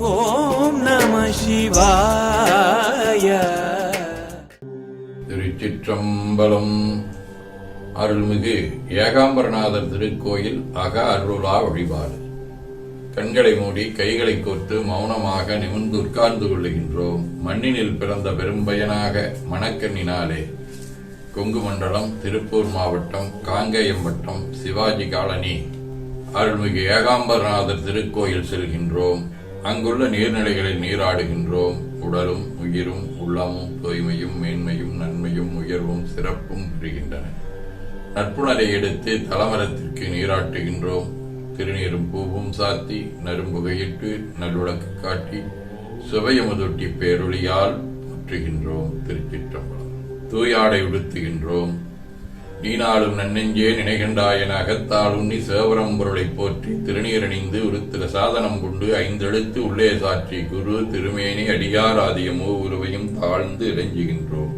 ஓம் நம சிவாய. திருச்சிற்றம்பலம். அருள்மிகு ஏகாம்பரநாதர் திருக்கோயில் அக அருளா வழிபாடு. கண்களை மூடி கைகளை கோர்த்து மௌனமாக நிமிர்ந்து உட்கார்ந்து கொள்ளுகின்றோம். மண்ணினில் பிறந்த பெரும்பயனாக மணக்கண்ணினாலே. கொங்கு மண்டலம் திருப்பூர் மாவட்டம் காங்கேயம் வட்டம் சிவாஜி காலனி. அருள்மிகு ஏகாம்பரநாதர் திருக்கோயில் செல்கின்றோம். அங்குள்ள நீர்நிலைகளில் நீராடுகின்றோம். உடலும் உயிரும் உள்ளமும் தூய்மையும் மேன்மையும் நன்மையும் உயர்வும் சிறப்பும் பெறுகின்றன. நட்புணரை எடுத்து தலமரத்திற்கு நீராட்டுகின்றோம். திருநீரும் பூவும் சாத்தி நரும்புகையிட்டு நல்லுழக்கு காட்டி சுவையமுதொட்டி பேரொழியால் போற்றுகின்றோம் திருச்சிற்றம்பலம். தூயாடை உடுத்துகின்றோம். நீனாலும் நன்னெஞ்சே நினைகண்டாயன அகத்தால் உண்ணி சேவரம் பொருளைப் போற்றி திருநீரணிந்து உருத்திர சாதனம் கொண்டு ஐந்தெழுத்து உள்ளே சாற்றி குரு திருமேனி அடியார் ஆதியமோ உருவையும் தாழ்ந்து இறைஞ்சுகின்றோம்.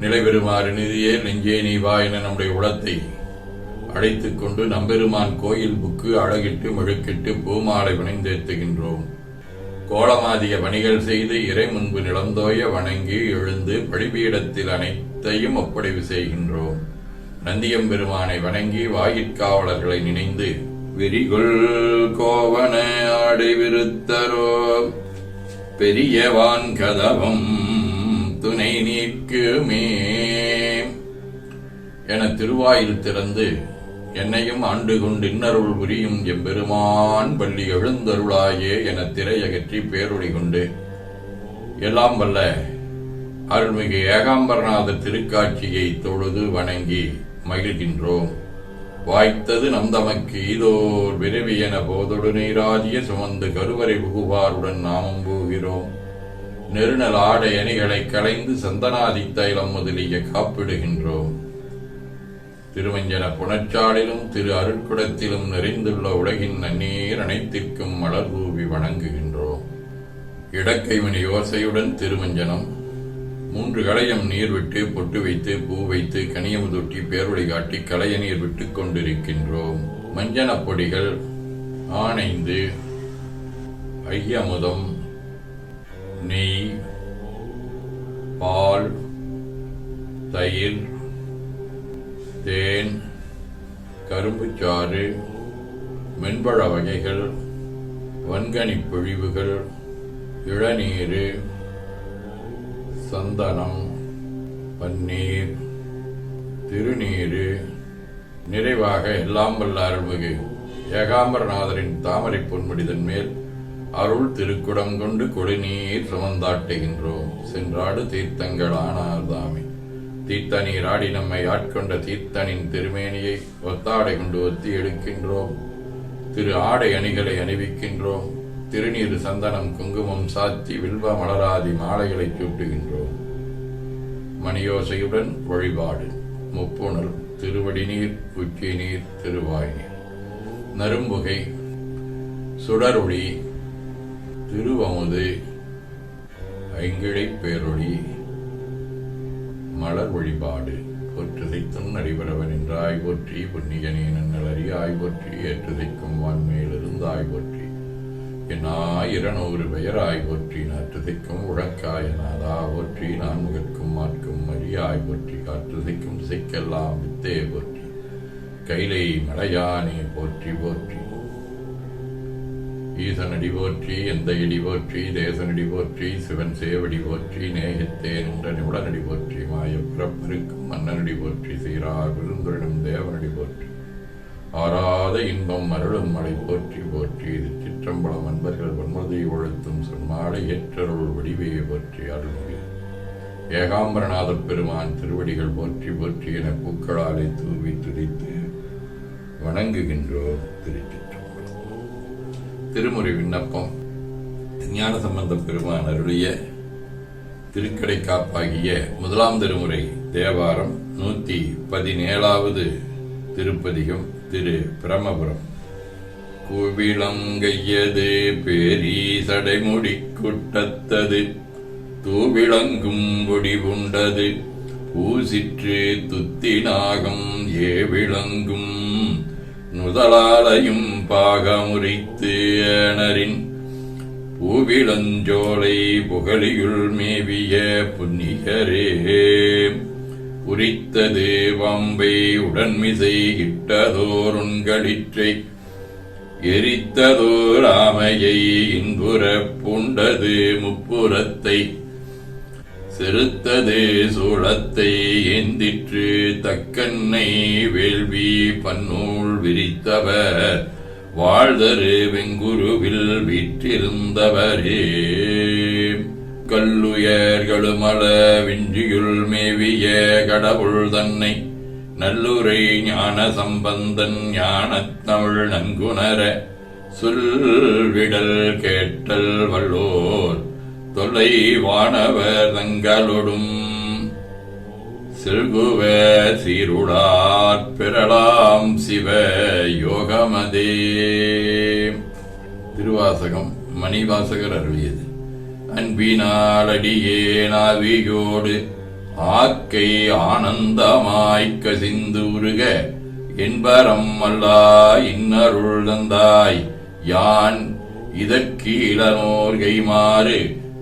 நிலைபெறுமாறு நிதியே நெஞ்சே நீவா என நம்முடைய உளத்தை அழைத்துக் கொண்டு நம்பெருமான் கோயில் புக்கு அழகிட்டு மெழுக்கிட்டு பூமாலை வினைந்தேத்துகின்றோம். கோலமாதிய பணிகள் செய்து இறை முன்பு நிலந்தோய வணங்கி எழுந்து பழிபீடத்தில் அனைத்தையும் ஒப்படைவு செய்கின்றோம். நந்தியம்பெருமானை வணங்கி வாயிற்காவலர்களை நினைந்து வெறிகொள் கோவன ஆடை விருத்தரோ பெரியவான் கதவம் துணை நீக்குமே என திருவாயில் திறந்து என்னையும் ஆண்டு கொண்டு இன்னருள் புரியும் எம்பெருமான் பள்ளி எழுந்தருளாயே என திரையகற்றி பேரொளி கொண்டு எல்லாம் வல்ல அருள்மிகு ஏகாம்பரநாத திருக்காட்சியை தொழுது வணங்கி மகிழ்கின்றோம். வாய்த்தது நம் தமக்கு இதோர் விரைவி என போதொடு நீராதிய சுமந்து கருவறை புகுவாருடன் நாமம் போகிறோம். நெருநல் ஆடை அணிகளை களைந்து சந்தனாதி தைலம் முதலிய காப்பிடுகின்றோம். திருவஞ்சன புனச்சாலிலும் திரு அருட்குடத்திலும் நிறைந்துள்ள உலகின் நன்னீர் அனைத்திற்கும் மலர் தூவி வணங்குகின்றோம் இடக்கைமணி யோசையுடன் திருமஞ்சனம். மூன்று களையம் நீர் விட்டு பொட்டு வைத்து பூ வைத்து கனியமுதொட்டி பேரொளி காட்டி களைய நீர் விட்டுக் கொண்டிருக்கின்றோம். மஞ்சனப் பொடிகள் ஆனைந்து ஐயமுதம் நெய் பால் தயிர் தேன் கரும்புச்சாறு மென்பழ வகைகள் வன்கனி பொழிவுகள் இளநீர் சந்தனம் பன்னீர் திருநீரு நிறைவாக எல்லாம் வல்ல அருள்மிகு ஏகாம்பரநாதரின் தாமரை பொன்முடிதன் மேல் அருள் திருக்குடம் கொண்டு கொடிநீர் சுமந்தாட்டுகின்றோம். சென்றாடு தீர்த்தங்கள் ஆனார்தாமே. தீர்த்த நீர் நம்மை ஆட்கொண்ட தீர்த்தனின் திருமேனியை ஒத்தாடை கொண்டு ஒத்தி எடுக்கின்றோம். திரு ஆடை அணிகளை அணிவிக்கின்றோம். திருநீர் சந்தனம் குங்குமம் சாத்தி வில்வ மலராதி மாலைகளை சூட்டுகின்றோம் மணியோசையுடன் வழிபாடு. முப்புணர் திருவடி நீர் உச்சி நீர் திருவாய் நீர் நரும்புகை சுடரொளி திருவமுது ஐங்கிழை பேரொளி. மலர் வழிபாடு. போற்றுதைத்தும் நடைபெறவன் என்றாய் போற்றி புண்ணியனே நன்னலறி ஆய் போற்றி ஏற்றுதைக்கும் வான்மையிலிருந்து ஆய்வொற்றி என்னாய் இருநூறு பெயராய் போற்றி நாற்றுதைக்கும் உழக்காயனாதா போற்றி நான் முகற்கும் மாற்கும் மரியாய் போற்றி காற்றுதைக்கும் சிக்கெல்லாம் வித்தே போற்றி. கைலை மலையானே போற்றி போற்றி. ஈசனடி போற்றி எந்த இடி போற்றி தேசனடி போற்றி சிவன் சேவடி போற்றி நேயத்தே நின்ற நிமிடனடி போற்றி மாயப்பிறப்பருக்கும் மன்னனடி போற்றி சீரா விருந்துரிடும் தேவனடி போற்றி. ஆராத இன்பம் அருளும் மலை போற்றி போற்றி இது சிற்றம்பலம் அன்பர்கள் வன்மதை ஒழுத்தும் சொன்மாலை ஏற்றருள் வடிவையை போற்றி அருள்மிகு. ஏகாம்பரநாதப் பெருமான் திருவடிகள் போற்றி போற்றி என பூக்களாலே தூவி துதித்து வணங்குகின்றோம் திருச்சிற்றம்பலம். திருமுறை விண்ணப்பம். ஞான சம்பந்த பெருமான் அருளிய திருக்கடை காப்பாகிய முதலாம் திருமுறை தேவாரம் நூத்தி பதினேழாவது திருப்பதிகம் திரு பிரமபுரம். கூவிளங்கையது பேரி சடைமுடி குட்டத்தது தூவிளங்கும் ஒடிவுண்டது ஊசிற்று துத்தினாகம் ஏவிளங்கும். நுதலாலையும் பாகமுறித்து ஏனரின் பூவிளஞ்சோலை புகழியுள் மேவிய புன்னிகரே உரித்தது வம்பை உடன்மிசை இட்டதோர் உண்களிற்றை எரித்ததோர் ஆமையை இன்புற பூண்டது முப்புறத்தை செருத்தது சூழத்தை ஏந்திற்று தக்கன்னை வேள்வி பன்னூல் விரித்தவர் வாழ்தரு வெங்குருவில் வீற்றிருந்தவரே. கல்லுயர்களுமல விஞ்சியுள் மேவிய கடவுள் தன்னை. நல்லுரை ஞான சம்பந்தன் ஞானத்தமிழ் நன்குணர. சொல்விடல் கேட்டல் வல்லோர். தொலை வானவர் தங்களொடும். செல்குவ சீருடார் பெறலாம் சிவ யோகமதே. திருவாசகம் மணிவாசகர் அருளியது. அன்பினால் அடியே ஆக்கை ஆனந்தமாய் கசிந்து உருக என்பரம் அல்லா இன்னருள் தந்தாய். யான் இதற்கீழனோர் கைமாறு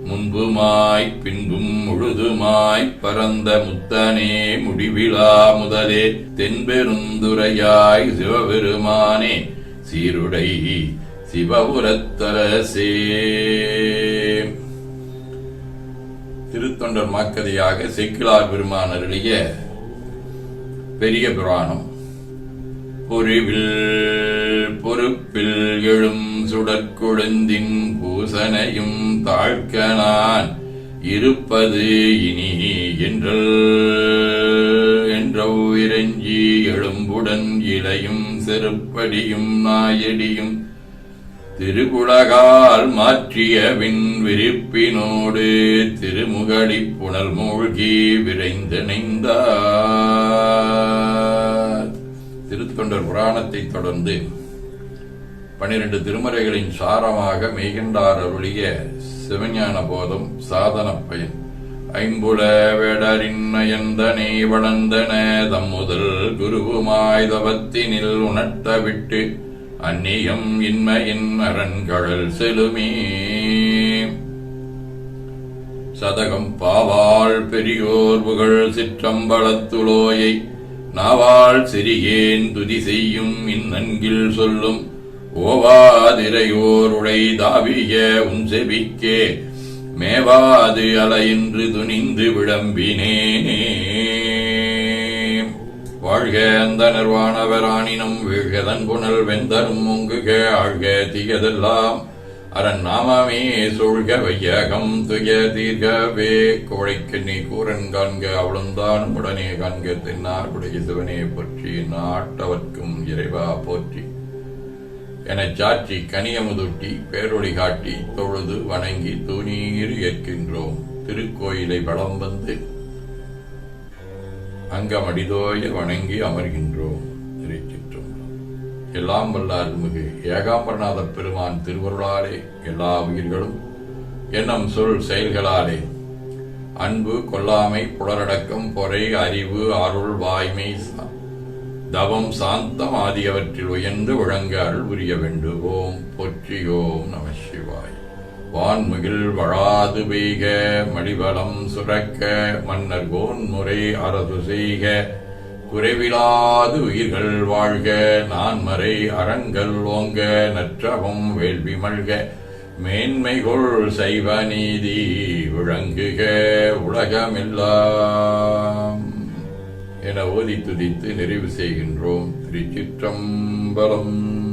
முன்புமாய் பின்பும் முழுதுமாய் பரந்த முத்தனே முடிவிலா முதலே தென்பெருந்துரையாய் சிவபெருமானே சீருடை சிவபுரத்தரசே. திருத்தொண்டர் மாக்கதையாக செக்கிலார் பெருமானருடைய பெரிய புராணம். பொறிவில் பொறுப்பில் எழும் சுடற்குழந்தின் பூசனையும் தாழ்க்க நான் இருப்பது இனி என்றல் என்றவ் இறைஞ்சி எழும்புடன் இலையும் செருப்படியும் நாயடியும் திருகுலகால் மாற்றிய விண் விரிப்பினோடு திருமுகடி புனல் மூழ்கி விரைந்தணைந்தார். திருத்தொண்டர் புராணத்தை தொடர்ந்து பனிரெண்டு திருமறைகளின் சாரமாக மெய்கண்டார் அருளிய சிவஞான போதம் சாதன பயன். ஐம்புல வேடரின்னயந்தனை வளர்ந்தன தம்முதல் குருவுமாய் தவத்தினில் உணர்த்த விட்டு அந்நியம் இன்மையின் மரண்கழல் செலுமே. சதகம் பாவாள் பெரியோர் புகழ் சிற்றம்பலத்துலோயை நாவாள் சிறியேன் துதி செய்யும் இந்நன்கில் சொல்லும் ஓவாதிரையோருடை தாவிய உன் செபிக்கே மேவாது அலையின்று துணிந்து விளம்பினேனே. வாழ்க அந்த நிர்வாணவராணினம் வீழ்கதன் புனல் வெந்தரும் முங்குக ஆழ்க தீயதெல்லாம் அரண் நாமமே சூழ்க வையகம் துய தீர்கவே. கோழைக்கண்ணி கூரன் காண்க அவளுந்தான் உடனே காண்க தென்னார் உடைய சிவனே போற்றி நாட்டவர்க்கும் இறைவா போற்றி. எனச் சாற்றி கனியமுதுட்டி பேரொழி காட்டி தொழுது வணங்கி துணீர் ஏற்கின்றோம் திருக்கோயிலை வளம் வந்து அங்கமடிதோய வணங்கி அமர்கின்றோம் திருச்சிற்றம்பலம் எல்லாம் வல்ல அருள்மிகு ஏகாம்பரநாத பெருமான் திருவருளாலே எல்லா உயிர்களும் எண்ணம் சொல் செயல்களாலே. அன்பு கொல்லாமை புலரடக்கம் பொறை அறிவு அருள் வாய்மை சா- தவம் சாந்தம் ஆகியவற்றில் உயர்ந்து விளங்க அருள் புரிய வேண்டுவோம். பொற்றியோம் நம சிவாய். வான்மகிழ் வழாது பெய்க மடிவளம் சுரக்க மன்னர் கோன்முறை அரசு செய்க. குறைவிலாது உயிர்கள் வாழ்க நான்மறை அறங்கள் ஓங்க நற்றவம் வேள்வி மழ்க மேன்மைகொள் சைவ நீதி விளங்குக உலகமெல்லாம். என ஓதி துதித்து நிறைவு செய்கின்றோம் திருச்சிற்றம்பலம்.